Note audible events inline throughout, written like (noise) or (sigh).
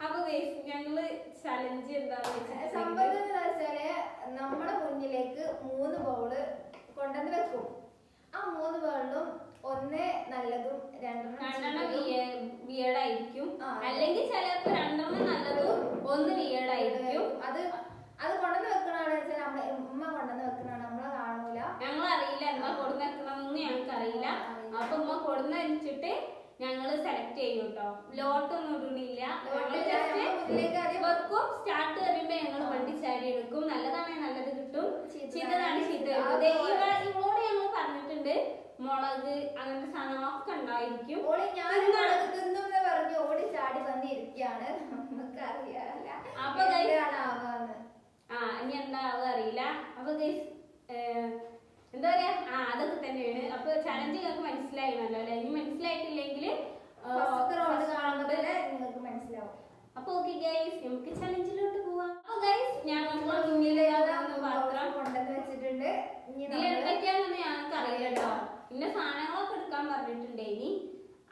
അപ്പൊ guys, ഞങ്ങൾ challenge വെച്ചാൽ നമ്മുടെ മുന്നിലേക്ക് മൂന്ന് ബോൾ കൊണ്ടുവന്ന് വെക്കും. ആ മൂന്ന് ബോളിലും ഒന്ന് നല്ലതും രണ്ടെണ്ണം. വിയേഡായിരിക്കും അല്ലെങ്കിൽ ചിലപ്പോ രണ്ടെണ്ണം നല്ലതും ഒന്ന് വിയേഡായിരിക്കും അത് അത് കൊണ്ടുവന്ന് വെക്കണാണ് വെച്ചാൽ നമ്മളെ ഉമ്മ കൊണ്ടുവന്ന് വെക്കണാണ് ഞങ്ങൾ അറിയില്ല എന്താ കൊടുന്ന് വെക്കണമെന്ന് ഞങ്ങൾക്ക് അറിയില്ല. അപ്പൊ ഉമ്മ കൊടുന്ന് വെച്ചിട്ട് ഞങ്ങൾ സെലക്ട് ചെയ്യും കേട്ടോ ഇടണില്ല. Just ഞമ്മൾ മുന്നിലേക്ക് വെക്കും. സ്റ്റാർട്ട് വരുമ്പോ ഞങ്ങൾ വണ്ടി ചാരി എടുക്കും. നല്ലതാണെങ്കിൽ നല്ലത് കിട്ടും. ചീത്തതാണ് ചീത്ത. ഇവളോട് ഞങ്ങൾ പറഞ്ഞിട്ടുണ്ട്. മുളക് അങ്ങനത്തെ സാധനങ്ങളൊക്കെ ഉണ്ടായിരിക്കും. ഓളി ഞാൻ തിന്നാണ്. എന്ന് പറഞ്ഞ് ഓടി ചാടി വന്നിരിക്കുകയാണ്. നമുക്ക് അറിയാല്ല അപ്പൊ ആ ഇനി എന്താ അറിയില്ല. അപ്പൊ എന്താ പറയാ? ആ അതൊക്കെ തന്നെയാണ്. അപ്പൊ ചലഞ്ച് നിങ്ങൾക്ക് മനസ്സിലായിരുന്നല്ലോ അല്ലെ? ഇനി മനസ്സിലായിട്ടില്ലെങ്കിൽ നിങ്ങൾക്ക് അപ്പൊ ഓക്കെ ഗൈസ് നമുക്ക് ചലഞ്ചിലോട്ട് പോവാം. ഗൈസ് ഞാൻ പാത്രം കൊണ്ടുവന്ന് വെച്ചിട്ടുണ്ട്. എന്തൊക്കെയാണെന്ന് ഞങ്ങൾക്ക് അറിയില്ല കേട്ടോ. പിന്നെ സാധനങ്ങളൊക്കെ എടുക്കാൻ പറഞ്ഞിട്ടുണ്ട് ഇനി.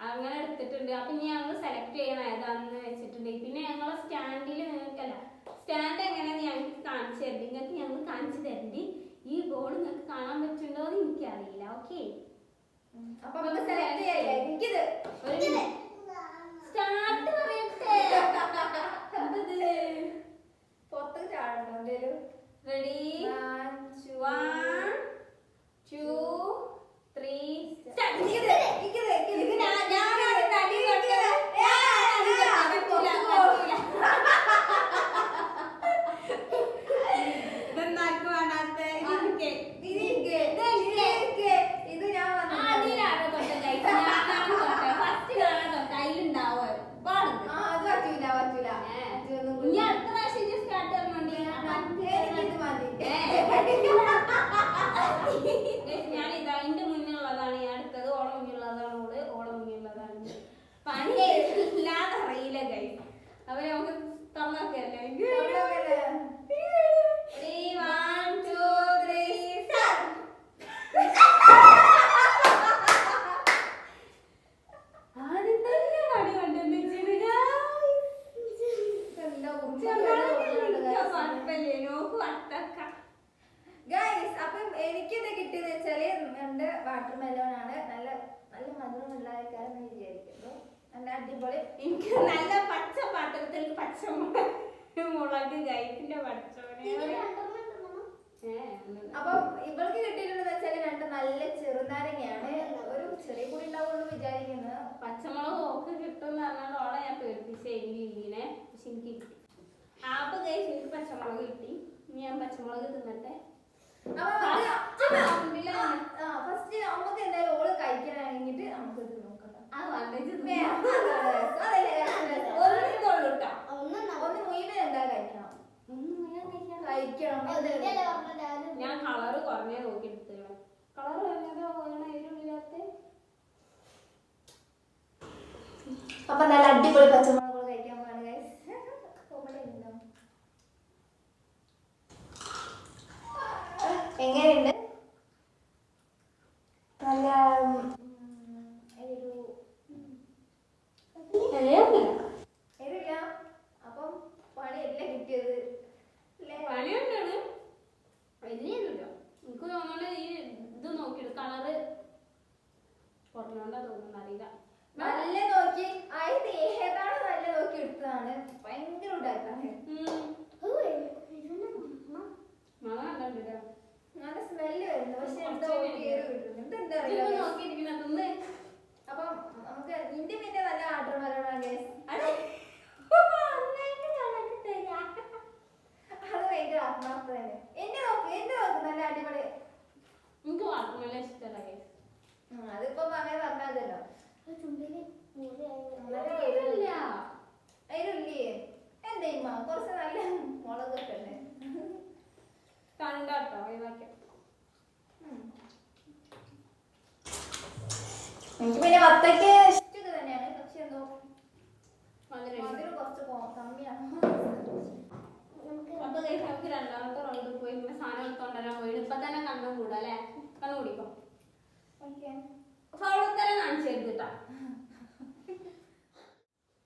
അങ്ങനെ എടുത്തിട്ടുണ്ട്. അപ്പൊ ഇനി ഞങ്ങൾ സെലക്ട് ചെയ്യണം. ഏതാണെന്ന് വെച്ചിട്ടുണ്ട്. പിന്നെ ഞങ്ങളെ സ്റ്റാൻഡിൽ നിങ്ങൾക്കല്ല. സ്റ്റാൻഡ് എങ്ങനെയാന്ന് ഞങ്ങൾക്ക് കാണിച്ചു തരണ്ടി. നിങ്ങൾക്ക് ഞങ്ങൾ കാണിച്ചു തരണ്ടി. ഈ ബോൾ നിങ്ങൾക്ക് കാണാൻ പറ്റുണ്ടോ എന്ന് എനിക്കറിയില്ല ഓക്കെ സ്റ്റാർട്ട് പറയട്ടെ. പുറത്ത് ചാടണം എന്തേലും. റെഡി വൺ ടു ത്രീ ഞാൻ- ഞാനാണ് തടി എനിക്കിത്. തൊട്ടത്. ഏ, ഞാനാണ് ഇതാ, പറ്റൂല, പുറത്ത് പോ. ഇതെന്താർക്കും വേണ്ടാത്ത ഇതൊക്കെ. ഇത് എനിക്ക്, ഇത് എനിക്ക്. ഇത് ഞാൻ വന്നത്. ആദ്യമായിട്ടാണ് തൊട്ടത് guys. ഞാനാണ് തൊട്ടത്. First കാണാൻ തൊട്ടത്. അതിലുണ്ടാവും. പാടുന്നത്. ആ, അത് പറ്റൂല, പറ്റൂല. ഏ. ഇതൊന്നും ഇനി കൂടി. അടുത്ത പ്രാവശ്യം ഇജ്ജ് start ചെയ്യാൻ വേണ്ടി എനിക്കിത് മതി. ഏ. Guys, ഞാൻ ഇതാ എന്റെ മുന്നിലുള്ളതാണ് ഞാൻ അടുത്തത് ഓളെ മുന്നിലുള്ളതാണ് ഓൾ ഓളെ മുന്നിലുള്ളതാണ് ഞാൻ. പണി ഇല്ലാതെ അറിയില്ല കൈ അപ്പൊ നമുക്ക് തുറന്നൊക്കെയല്ലേ തുറന്നോക്കല്ലേ? Three, one, two, three, start. ആദ്യം തന്നെ പണി കൊണ്ടുവന്ന് വെച്ചിട്ട് ഇതെന്താ ഉമ്മ ചെറുതായിട്ട് കൊണ്ടുവന്നത് എനിക്ക് guys? കുഴപ്പമില്ലേ നോക്ക് വട്ടക്ക ഗൈസ് അപ്പം എനിക്കിത് കിട്ടിയെന്ന് രണ്ട് വാട്ടർ മെലോൺ ആണ്. നല്ല നല്ല മധുരമുള്ള ആൾക്കാരെന്ന് വിചാരിക്കുന്നു. നല്ല അടിപൊളി. എനിക്ക് നല്ല പച്ച പാത്രത്തിൽ പച്ച മുളക് ഗൈപ്പിന്റെ പച്ചമുളക്. അപ്പൊ ഇവൾക്ക് കിട്ടിയിട്ടുണ്ടെന്ന് വെച്ചാൽ രണ്ട് നല്ല ചെറുനാരങ്ങയാണ്. ഒരു ചെറിയ കൂടി ഉണ്ടാവുള്ളൂ വിചാരിക്കുന്നത് പച്ചമുളക് ഓക്ക് കിട്ടും എന്ന് പറഞ്ഞാൽ ഓളെ ഞാൻ പേടിപ്പിച്ച ഇങ്ങനെ പക്ഷെ എനിക്ക് കിട്ടി. ആപ്പ് എനിക്ക് പച്ചമുളക് കിട്ടി. ഇനി ഞാൻ പച്ചമുളക് തിന്നട്ടെ? ഫസ്റ്റ് നമുക്ക് എന്തായാലും ഓൾ കഴിക്കാനായിട്ട് നമുക്ക് ഇത് നോക്കാം ഒന്ന് മുഴുവൻ എന്താ കഴിക്കണം? ഞാൻ കഴിക്കാൻ കഴിക്കണം. ഞാൻ കളറ് കുറഞ്ഞേ നോക്കി കളർ കുറഞ്ഞതോ അപ്പൊ നല്ല അടിപൊളി പച്ചമുളകുകൾ ഒഴിവാക്കാം എനിക്ക് പിന്നെ വത്തയ്ക്ക് ഇഷ്ടമൊക്കെ തന്നെയാണ്. പക്ഷെ എന്തോ മധുരം കുറച്ച് നമുക്ക് രണ്ടാമത്തെ റൗണ്ട് പോയി. പിന്നെ സാധനം എടുത്തോണ്ടരാൻ പോയി. ഇപ്പൊ തന്നെ കണ്ണും കൂടാ അല്ലേ? കണ്ണു കുടിക്കോ. ഫൗളത്തരം കാണിച്ചു തരുന്നിട്ടാ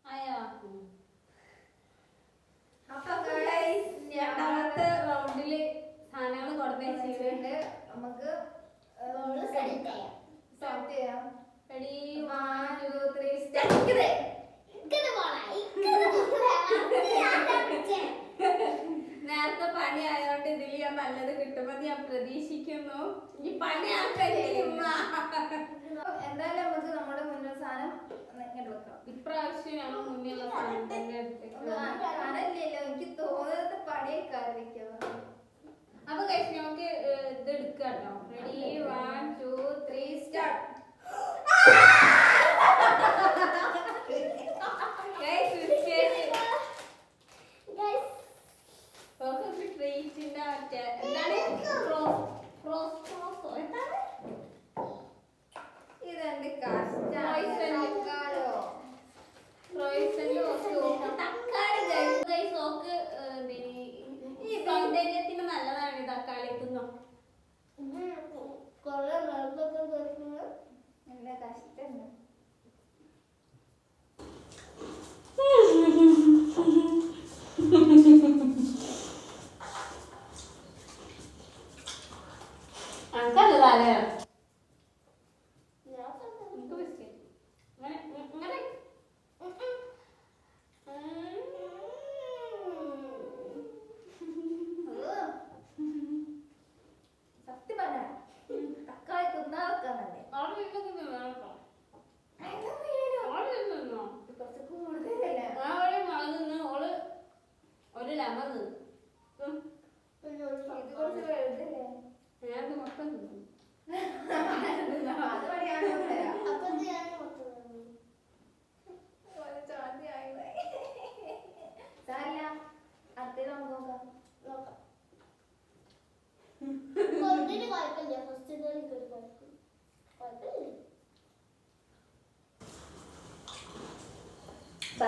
അയ്യോ ഓർമ്മിച്ചിട്ടുണ്ട് നമുക്ക് സ്റ്റാർട്ട് ചെയ്യാം. Ready one two three start നേരത്തെ പണി ആയതുകൊണ്ട് ഇതിൽ ഞാൻ നല്ലത് കിട്ടുമെന്ന് ഞാൻ പ്രതീക്ഷിക്കുന്നു. ഈ പണി ആക്കലില്ല എന്തായാലും നമുക്ക് നമ്മുടെ മുന്നിൽ സാധനം ഇപ്രാവശ്യം ഞങ്ങൾ മുന്നിലുള്ള സാധനം തന്നെ എടുത്തേക്കാം എനിക്ക് തോന്നുന്നത്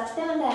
கஷ்டம் இல்லை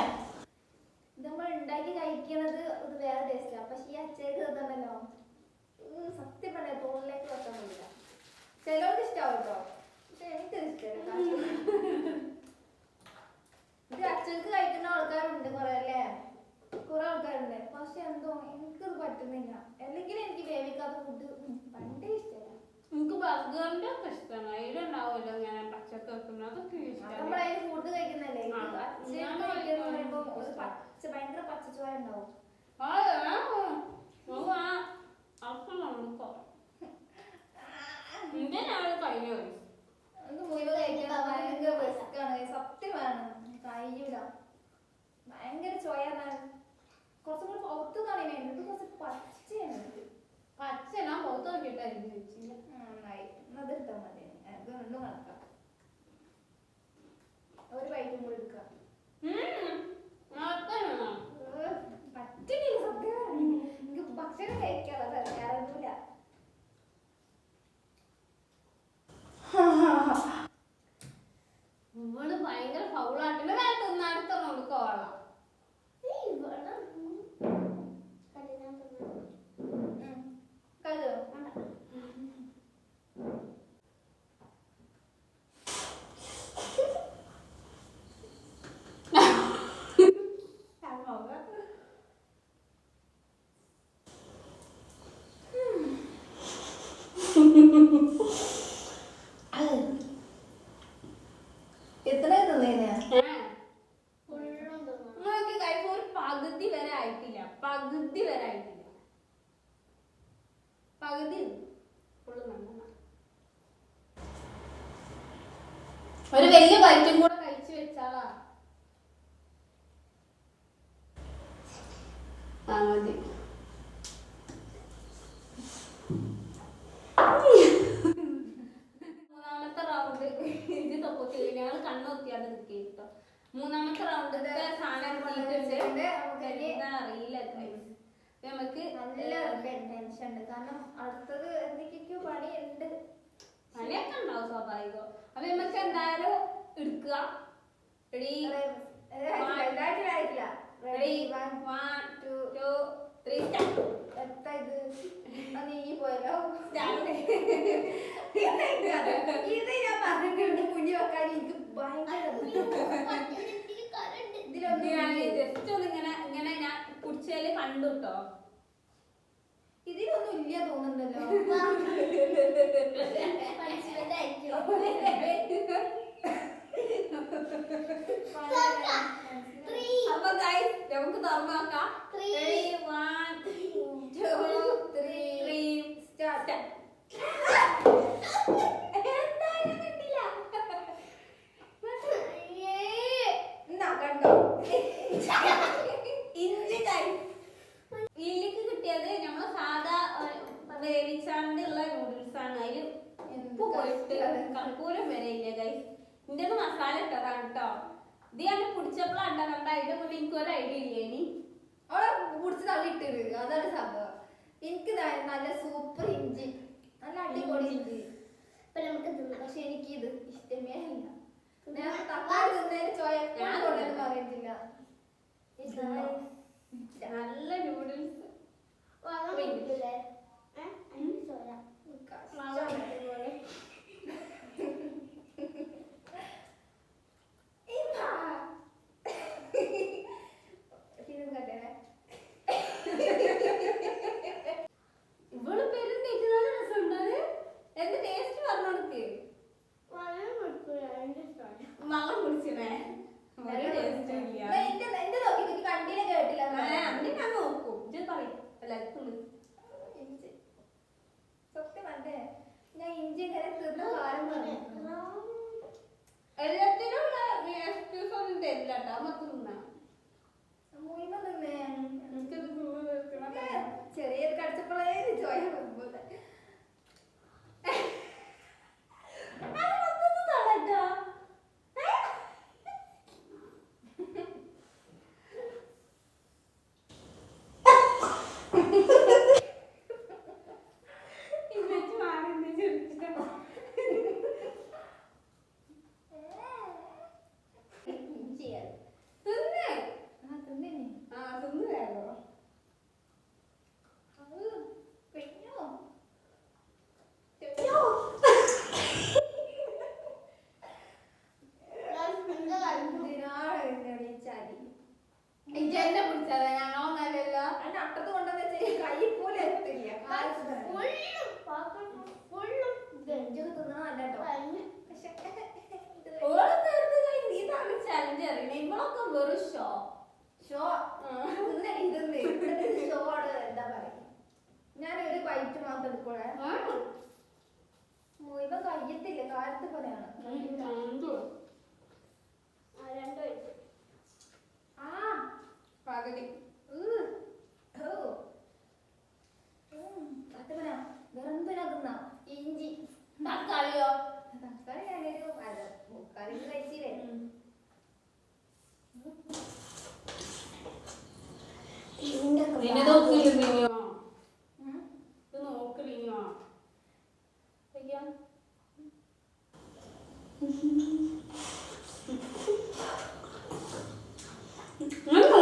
ഒരു വലിയ ബൈറ്റും കൂടെ കഴിച്ചു വെച്ചാളാ. ആ മതി. മൂന്നാമത്തെ റൗണ്ട് ഇത് തൊപ്പത്തില്ല? ഞങ്ങൾ കണ്ണൊത്തിയാണ് നിൽക്കിട്ടോ മൂന്നാമത്തെ റൗണ്ട് സാധനം അറിയില്ല നമുക്ക് നല്ല ടെൻഷൻ ഉണ്ട്. കാരണം അടുത്തത് എന്തൊക്കെയൊക്കെയോ പണിയുണ്ട്. മഴയൊക്കെ ഉണ്ടാവും സ്വാഭാവികം. അപ്പൊ നമുക്ക് എന്തായാലും എടുക്കുക. Ready ready one two two three ഇത് പോയല്ലോ ഞാൻ പറഞ്ഞിട്ടുണ്ട് മുന്നിൽ വെക്കാൻ എനിക്ക് അപ്പൊ guys, നമുക്ക് തുറന്നു നോക്കാം Three. Ready? One, two, three, start കിട്ടിയത് നമ്മൾ സാധാ വേവിച്ചാണ്ടുള്ള നൂഡിൽസ് ആണ്. അതിൽ ഉപ്പ് പോയിട്ട് കർപ്പൂരം വരെ ഇല്ല ഗൈസ് ഇന്റെ മസാല ഇട്ടതാണ് കേട്ടോ ഇത് ഞാൻ പിടിച്ചപ്പോഴാണ് നമ്മുടെ അതിന്റെ മുന്നേ ഐഡിയ ഇല്ല ഇനി അവളെ തള്ളിയിട്ടത് അതാണ് സംഭവം എനിക്ക് നല്ല സൂപ്പർ ഇഞ്ചി നല്ല അടിപൊളി ഇഞ്ചി ഇപ്പൊ നമുക്ക്. പക്ഷെ എനിക്ക് ഇത് ഇഷ്ടമേ അല്ല ഞാൻ തക്കാളി തിന്നതിന് ചോയ ഞാൻ കൊണ്ടെന്ന് പറയുന്നില്ല നല്ല നൂഡിൽസ്? അതിന് ചോര. വെള്ളം കുടിക്കുമ്പോലെ. ഇവൾ പേരും നല്ല രസമുണ്ടത് എന്ത് ടേസ്റ്റ് പറഞ്ഞു കൊടുക്ക് വെള്ളം കുടിക്കൂല, അതിന്റെ ചോര. കുടിച്ചേ ഒരു ടേസ്റ്റ് ഇല്ല എന്റെ എന്റെ നോക്കി കുഞ്ഞ് കണ്ടില്ല കേട്ടില്ല അന്ന് ഞാൻ നോക്കും ഇത് പറയും എല്ലാവർക്കും സത്യം അല്ലേ ഞാൻ ഇഞ്ചി ഇങ്ങനെ തിന്ന കാലം പറഞ്ഞു എല്ലാത്തിനും എക്സ്ക്യൂസ് ഒന്നും തരില്ല കേട്ടോ മൊത്തം തിന്നാ മുഴുവൻ തിന്നേ എനിക്കത് ചെറിയത് കടിച്ചപ്പോഴേ ചോയ പോലെ അത് മൊത്തം തളട്ടോ ഇമ്മച്ചി മാറി ചിരിച്ചിട്ടോ ഇഞ്ചിയാണ് തിന്ന് ആ തിന്നേ ആ തിന്ന് വേഗം പെണ്ണോ ഞാൻ നിന്റെ കണ്ടു. എന്തിനാണ് എന്നെ വിളിച്ചാൽ ഇജ്ജ് എന്നെ പിടിച്ചതാ ഞങ്ങളൊന്നല്ലല്ലോ അതിന്റെ അട്ടത്ത് കൊണ്ടെന്ന് വെച്ചാൽ കൈ പോലെ എത്തില്ല കാലത്ത് ഫുള്ളും പാത്രം ഫുള്ളും ഇതുണ്ട്. ഇഞ്ചൊക്കെ തിന്നണല്ല കേട്ടോ കഴിഞ്ഞ്. പക്ഷെ ഓൾ തീർന്ന് കഴിഞ്ഞ് ഇതാണ് ചലഞ്ച് അറിയണേ ഇവളൊക്കെ വെറും ഷോ ഷോ തിന്നണി തിന്ന് ഇവിടെ ഷോ ആണ് എന്താ പറയാ ഞാൻ ഒരു വൈറ്റ് മാത്രം എടുക്കോളെ മുഴുവൻ കഴിയത്തില്ല കാലത്ത് പോലെയാണ് ആ, രണ്ട് കഴിച്ചു. ആ പകുതി ഉ, ഓ. ഉം, സത്യം പറയാം വെറുതെ തിന്നാ ഇഞ്ചി തക്കാളിയോ തക്കാളി ഞാനൊരു അര മുക്കാലി കഴിച്ചില്ലേ നിന്നെ നോക്കില്ല നീയോ ഉം. ഇത് നോക്ക് നീയോ അയ്യോ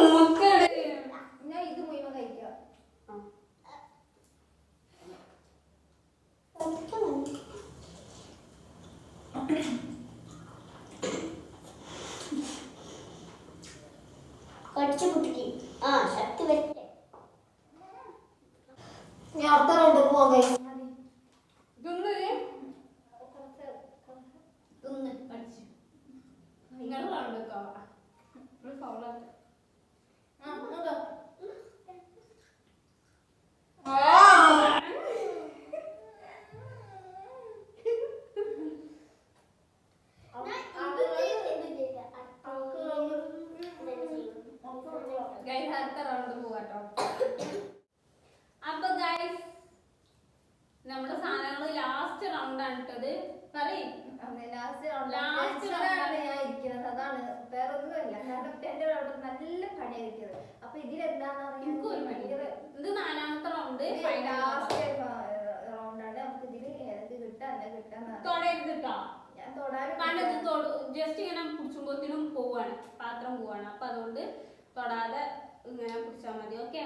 നോക്കടേ ഞാൻ ഇത് മുഴുവൻ കഴിക്കാം കുറച്ച് മതി. കുറച്ച് കുട്ടിക്ക് ആ ശക്തി വരട്ടെ ഞാൻ അടുത്ത റൗണ്ട് പോവാൻ കഴിയും ഇതൊന്ന് തിന്ന് പഠിച്ചു നിങ്ങൾ കണ്ടോ ഒരു ഫൗളായിട്ട് ആ, ഇങ്ങോട്ടോ. ഞാൻ ഇത് ചെയ്ത് ഇത് ചെയ്ത് അടുത്ത ഇതെല്ലാം ചെയ്യും. ഗൈസ് അടുത്ത റൗണ്ട് പോവാട്ടോ അപ്പൊ ഗൈസ് നമ്മുടെ സാധനങ്ങൾ ലാസ്റ്റ് റൗണ്ട് ആണ് ഇട്ടത് പറയും round. ആണ്. ഞാൻ ഇരിക്കുന്നത് അതാണ്. വേറെ ഒന്നുമില്ല കാരണം എന്റെ റൗണ്ട് നല്ല പണിയാണ് ഇരിക്കുന്നത് അപ്പൊ എനിക്ക് ഒരു മടി ഇത് നാലാമത്തെ റൗണ്ട് ലാസ്റ്റ് റൗണ്ടാണ് നമുക്ക് ഇതിൽ ഏതൊക്കെ കിട്ടാ അല്ല കിട്ടാന്ന് തൊടരുത് കേട്ടോ ഞാൻ തൊടാനും ഇത് തൊടു ജസ്റ്റ് ഇങ്ങനെ പിടിച്ചുമ്പോത്തിനും പോവാണ്. പാത്രം പോവാണ്. അപ്പൊ അതുകൊണ്ട് തൊടാതെ ഇങ്ങനെ പിടിച്ചാൽ മതി. ഓക്കെ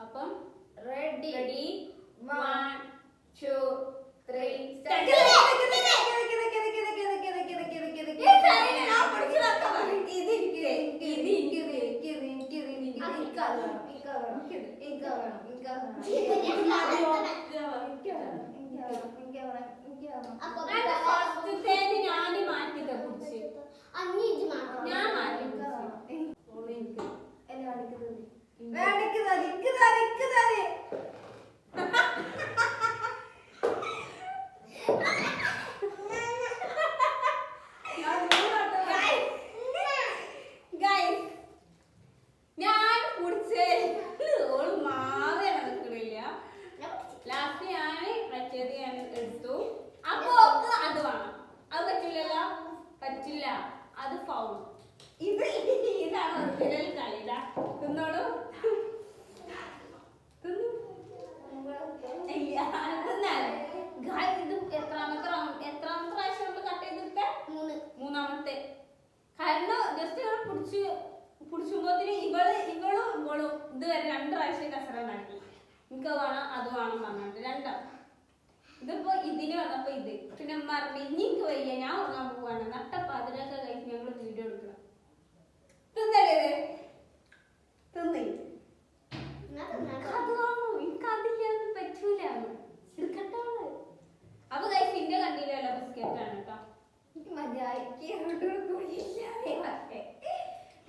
അപ്പം ready ready one two three ഫസ്റ്റത്തേന് ഞാൻ മാറ്റിട്ട് കുടിച്ച് അഞ്ഞിഞ്ച് മാത്രം ഞാൻ മാറ്റി കുടിച്ച് ഓൾ എനിക്ക് Guys, ഞാൻ കുടിച്ചേ ഓൾ മാവേ നടക്കണില്ല ലാസ്റ്റ് ഞാൻ മറ്റേത് ഞാൻ എടുത്തു അപ്പൊ ഓക്ക് അത് വേണം അത് പറ്റില്ലല്ലോ പറ്റില്ല അത് ഫൗൾ ഇത് ഇതാണ് ഒറിജിനൽ കളി ഇതാ തിന്നോളൂ തിന്നു ഇല്ല, തിന്നാലോ? Guys, ഇത് എത്രാമത്തെ round- എത്രാമത്തെ പ്രാവശ്യം നമ്മൾ കട്ട് ചെയ്തിട്ടേ മൂന്ന് മൂന്നാമത്തെ കാരണം ജസ്റ്റ് ഇവളെ പിടിച്ച് പിടിച്ചുമ്പോത്തിന് ഇവൾ ഇവളും ഇവളും ഇതുവരെ രണ്ട് പ്രാവശ്യം കസറ ഉണ്ടാക്കി എനിക്ക് അത് വേണം അത് വേണം പറഞ്ഞിട്ട് രണ്ടാം ഇതിപ്പോ ഇതിന് വന്നപ്പോ ഇത് പിന്നെ ഉമ്മ ഇനി എനിക്ക് വയ്യ ഞാൻ ഉറങ്ങാൻ പോവാണ്. നട്ടപ്പാതിരൊക്കെ കഴിച്ച് ഞങ്ങൾ വീഡിയോ എടുക്കണം. തിന്നല്ലേ? തിന്നേ എന്നാ തിന്നാ. അത് വാങ്ങും എനിക്ക് അതില്ലാന്ന് പറ്റൂല. എടുക്കട്ടെ അപ്പൊ കഴിച്ച് ഇന്റെ കണ്ടില്ലല്ലോ ബിസ്ക്കറ്റ് ആണ് കേട്ടോ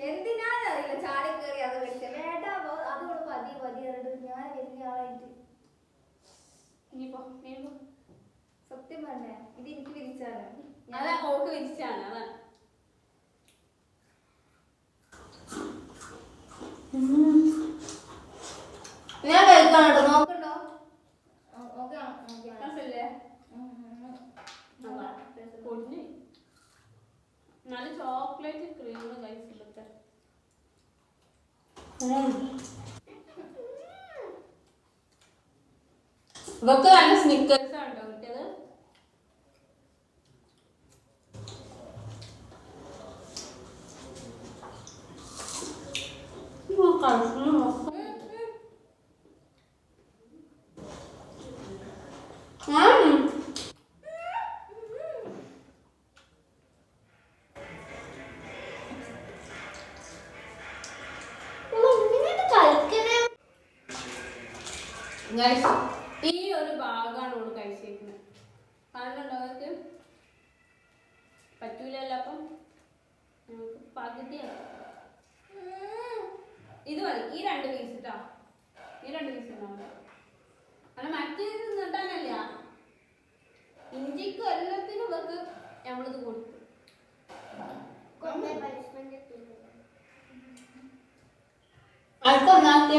എന്തിനാന്നറിയില്ല ചാടി കയറി അത് വെച്ചേ വേണ്ട പതി പതി ഞാൻ വലിയ ആളായിട്ട്. ഇനിയിപ്പോ ഇനിയിപ്പോ സത്യം പറഞ്ഞേ ഇത് എനിക്ക് വിരിച്ചാണ്. അതാ ഓൾക്ക് വിരിച്ചാണ് അതാണ് ഞാൻ കഴിക്കാൻ കേട്ടോ നോക്കണ്ടോ? നല്ല ചോക്ലേറ്റ് ക്രീം കഴിച്ചിട്ട് ഇവക്ക് നല്ല സ്നിക്കേഴ്സ് ആണ് കേട്ടോ കിട്ടിയത് ഓ, ഇങ്ങനെ കളിക്കണേ Guys, ഈ ഒരു ഭാഗമാണ് ഓൾ കഴിച്ചിരിക്കുന്നത് കാണുന്നുണ്ടോ അവർക്ക് പറ്റൂലല്ലോ അപ്പം നമുക്ക് പകുതിയാണ് ഇത് മതി ഈ രണ്ട് പീസ് കേട്ടോ ഈ രണ്ട് പീസ് ഉണ്ടാവും അങ്ങനെ മറ്റേത് നിന്നിട്ടാനല്ല ഇഞ്ചിക്കും എല്ലാത്തിനും ഇവർക്ക് നമ്മളിത് കൊടുത്തു കൊണ്ടേ പണിഷ്മെന്റ് കിട്ടിയില്ല അടുത്ത ഒന്നാമത്തെ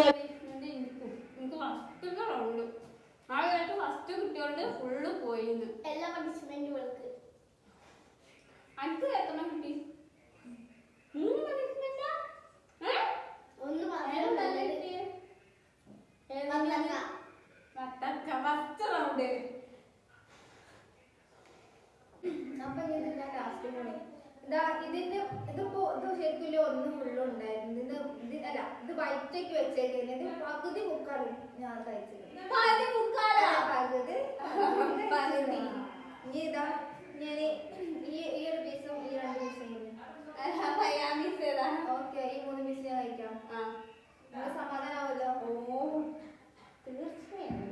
എനിക്കും എനിക്ക് ഫസ്റ്റ് കിട്ടിയോണ്ട് ഫുള്ള് പോയിന്ന് എല്ലാ പണിഷ്മെന്റും ഇവൾക്ക്. അടുത്ത് എത്ര കിട്ടി? മൂന്ന് പരീക്ഷണ ഒന്ന്. വത്തക്ക. ഫസ്റ്റ് റൗണ്ട് അപ്പൊ ഇത് ലാസ്റ്റ് പണി ഇതാ ഇതിന്റെ ഇത് ശരിക്കും ഒന്ന് ഉള്ളുണ്ടായിരുന്നു ഉണ്ടായിരുന്നു ഇത് ഇത് അല്ല ഇത് വൈറ്റയ്ക്ക് വെച്ചേക്കുന്നത് പകുതി മുക്കാൽ ഞാൻ കഴിച്ചത് പകുതി? പകുതി. ഇനി ഇതാ ഞാൻ ഈ ഈ ഒരു പീസും ഈ രണ്ട് പീസും ഓക്കെ ഈ മൂന്ന് പീസ് ഞാൻ കഴിക്കാം ആ നല്ല സമാധാനാവല്ലോ ഓ തീർച്ചയായും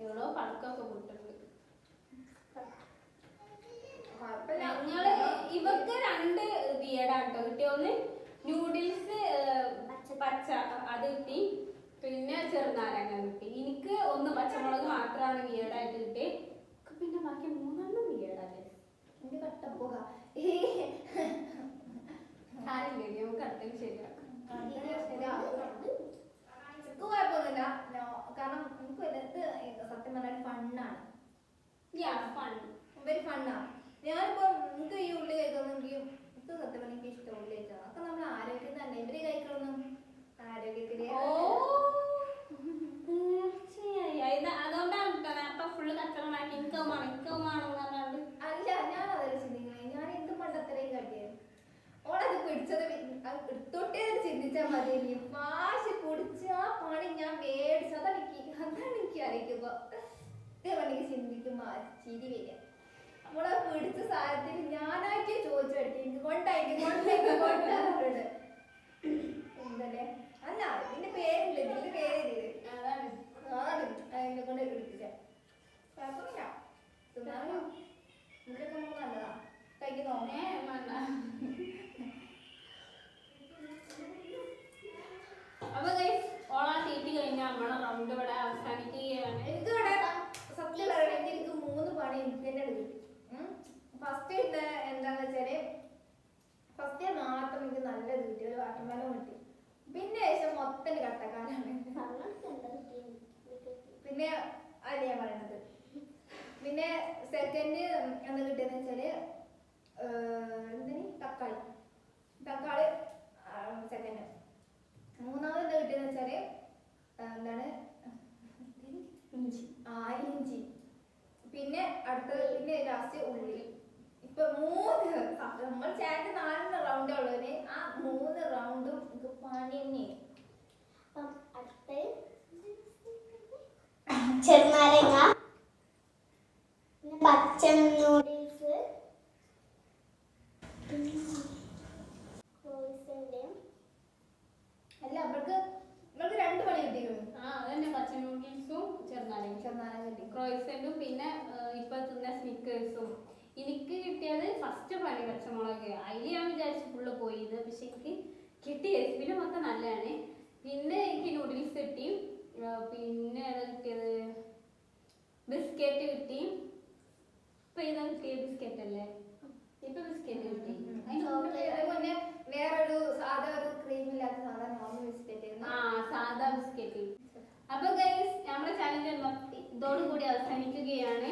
എവളോ പടക്കമൊക്കെ പൊട്ടുണ്ട് കുഴപ്പമില്ല ഞങ്ങൾ ഇവർക്ക് രണ്ട് ബിയഡാണ് കേട്ടോ കിട്ടിയ ഒന്ന് ന്യൂഡിൽസ് പച്ച അത് കിട്ടി പിന്നെ ചെറുനാരങ്ങ കിട്ടി എനിക്ക് ഒന്ന് പച്ചമുളക് മാത്രമാണ് ബിയഡായിട്ട് കിട്ടി പിന്നെ ബാക്കി മൂന്നെണ്ണം ബിയഡാണ് എന്റെ കട്ടപ്പുക കാര്യമില്ല നമുക്ക് അടുത്തേക്ക് ശരിയാക്കാം എനിക്ക് കുഴപ്പമൊന്നുമില്ല നോ- കാരണം എനിക്ക് ഇത് സത്യം പറഞ്ഞാൽ ഫണ്ണാണ് യാ ഫൺ ഒരു ഫണ്ണാണ് ഞാനിപ്പോ എനിക്ക് ഈ ഉള്ളി കഴിക്കുന്നെങ്കിൽ എനിക്ക് സത്യം പറഞ്ഞാൽ എനിക്ക് ഇഷ്ടം ഉള്ളി കഴിക്കണം അതൊക്കെ നമ്മൾ ആരോഗ്യം തന്നെ ഇവർ കഴിക്കണം ആരോഗ്യത്തിന് ഓ തീർച്ചയായും ഇത് അതുകൊണ്ടാണ് കേട്ടോ നേരത്തെ ഫുള്ള് കച്ചവടമാക്കി എനിക്ക് വേണം എനിക്ക് വേണം എന്ന് പറഞ്ഞാണ്ട് അല്ല ഞാൻ അതല്ല ചിന്തിക്കുന്നത് ഞാൻ എന്ത് പണ്ടത്രയും കട്ടിയത് ഓളത് പിടിച്ചത് വി- അത് എടുത്തോട്ടേ എന്ന് ചിന്തിച്ചാൽ മതി ഇനി വാശി പിടിച്ച് ആ പണി ഞാൻ മേടിച്ചു അതാണ് എനിക്ക് അറിയിക്കുമ്പോ ഇതേപോലെ ചിന്തിക്കുമ്പോ ചിരി വരിക. നമ്മളെ പിടിച്ച സാധനത്തിന് ഞാനായിട്ട് ചോദിച്ചു പഠിക്കും എനിക്ക് കൊണ്ടായിട്ട് കൊണ്ടായിട്ട് കൊണ്ടാറുണ്ട് എന്തല്ലേ? അല്ല ഇതിന്റെ പേരില്ല ഇതിന്റെ പേര് അതാണ്. അതാണ്. അതിനെ കൊണ്ട് എടുപ്പിച്ച കുഴപ്പമില്ല. തിന്നാനും മുള്ളൊക്കെ നമുക്ക് നല്ലതാ. കഴിക്കുന്നോ ഏ, വേണ്ട. അപ്പൊ guys, ഓളാ തീറ്റി കഴിഞ്ഞാൽ നമ്മളെ റൗണ്ട് ഇവിടെ അവസാനിക്കുകയാണ് എനിക്ക് ഇവിടെ സത്യം പറയണെങ്കിൽ എനിക്ക് മൂന്ന് പണി എനിക്ക് തന്നെ കിട്ടി ഫസ്റ്റ് എന്താന്ന് വെച്ചാൽ ഫസ്റ്റ് മാത്രം എനിക്ക് നല്ല കിട്ടി ഒരു വാട്ടർമെലൻ കിട്ടി. പിന്നെ ശേഷം മൊത്തം കട്ടക്കാനാണ്. പിന്നെ അത് ഞാൻ പറയണത്. പിന്നെ സെക്കൻഡ് എന്താ കിട്ടിയെന്ന് വെച്ചാൽ എന്തിന്? തക്കാളി. തക്കാളി സെക്കൻഡ് മൂന്നാമത് എന്താ കിട്ടിയെന്ന് വെച്ചാൽ എന്താണ്? ഇഞ്ചി. ആ ഇഞ്ചി. പിന്നെ അടുത്തത് പിന്നെ ലാസ്റ്റ് ഉള്ളി ഇപ്പൊ മൂന്ന് നമ്മൾ ചാനൽ നാലെണ്ണം റൗണ്ട് ഉള്ളതിന് ആ മൂന്ന് റൗണ്ടും ഇത് പണി തന്നെയാണ് ചെറുനാരങ്ങ പിന്നെ പച്ച നൂഡിൽസ് അല്ല അവർക്ക് ഇവർക്ക് രണ്ട് പണി കിട്ടിയിരുന്നു. ആ അതന്നെ പച്ച നൂഡിൽസും ചെറുനാരങ്ങ ചെറുനാരങ്ങ കിട്ടി. ക്രോയിസന്റും പിന്നെ ഇപ്പൊ തിന്ന സ്നിക്കേഴ്സും എനിക്ക് കിട്ടിയത് ഫസ്റ്റ് പണി പച്ചമുളക്. അതിൽ ഞാൻ വിചാരിച്ചു ഫുള്ള് പോയത് പക്ഷെ എനിക്ക് കിട്ടി. എസ്പിന് മൊത്തം നല്ലതാണ്. പിന്നെ എനിക്ക് നൂഡിൽസ് കിട്ടി. പിന്നെ ഏതാ കിട്ടിയത്? ബിസ്ക്കറ്റ് കിട്ടി. ഇപ്പൊ ഏതാ കിട്ടിയ? ബിസ്ക്കറ്റ് അല്ലേ? ഇപ്പൊ ബിസ്ക്കറ്റ് കിട്ടി. മുന്നേ വേറൊരു സാധാ ഒരു ക്രീം ഇല്ലാത്ത സാധാ നോർമൽ ബിസ്ക്കറ്റ് ആ സാധാ ബിസ്ക്കറ്റ് അപ്പൊ ഗൈസ് നമ്മുടെ ചാനൽ ഇതോടുകൂടി അവസാനിക്കുകയാണ്.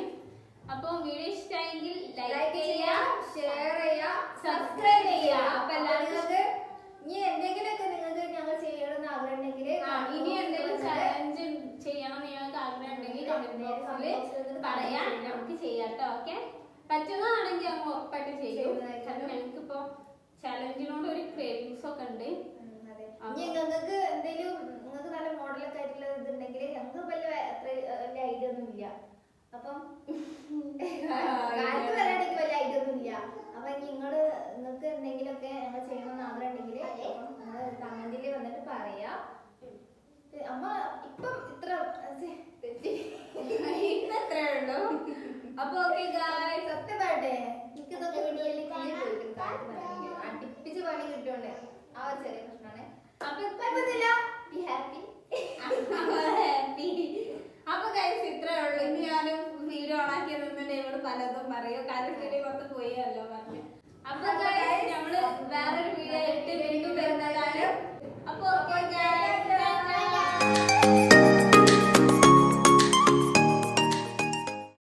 അപ്പൊ വീഡിയോ ഇഷ്ടമായെങ്കിൽ ലൈക്ക് ചെയ്യുക ഷെയർ ചെയ്യുക സബ്സ്ക്രൈബ് ചെയ്യുക അപ്പൊ എല്ലാവർക്കും ഇനി എന്തെങ്കിലുമൊക്കെ നിങ്ങൾക്ക് ഞങ്ങൾ ചെയ്യണമെന്ന് ആഗ്രഹം ഉണ്ടെങ്കിൽ ഇനി എന്തെങ്കിലും ചലഞ്ച് ചെയ്യണം നിങ്ങൾക്ക് ആഗ്രഹം ഉണ്ടെങ്കിൽ കമന്റ് ബോക്സിൽ പറയാം. നമുക്ക് ചെയ്യാട്ടോ ഓക്കെ പറ്റുന്നതാണെങ്കിൽ അങ്ങ് ഉറപ്പായിട്ട് ചെയ്യും. കാരണം ഞങ്ങൾക്കിപ്പോ ചലഞ്ചിനോട് ഒരു ക്രേവിങ്സ് ഒക്കെ ഉണ്ട്. നിങ്ങൾക്ക് എന്തെങ്കിലും നിങ്ങൾക്ക് നല്ല മോഡലൊക്കെ ആയിട്ടുള്ള ഇതുണ്ടെങ്കിൽ ഞങ്ങൾക്ക് വലിയ ഐഡിയ ഒന്നും ഇല്ല അപ്പം (laughs) കാലത്ത് വരാണെങ്കിൽ വലിയ ഐഡിയ ഒന്നും ഇല്ല അപ്പൊ നിങ്ങൾ നിങ്ങൾക്ക് എന്തെങ്കിലുമൊക്കെ ഞങ്ങൾ ചെയ്യണമെന്ന് ആഗ്രഹം ഉണ്ടെങ്കിൽ കമന്റിൽ വന്നിട്ട് പറയാ. അമ്മ ഇപ്പം ഇത്ര അത്രേ ഉള്ളൂ അപ്പൊ ഓക്കെ സത്യം പറയട്ടെ. എനിക്ക് ഇതൊക്കെ വീഡിയോയിൽ അടുപ്പിച്ച് പണി കിട്ടിയോണ്ട് ആ ഒരു ചെറിയ പ്രശ്നമാണ്. അപ്പൊ ഇപ്പൊ ബി ഹാപ്പി പലതും പറയോ കരക്കിടി പുറത്ത് പോയല്ലോ പറഞ്ഞു. അപ്പൊ നമ്മൾ വേറൊരു വീഡിയോ ആയിട്ട് വീണ്ടും വരുന്നതാണ് അപ്പൊ ഓക്കെ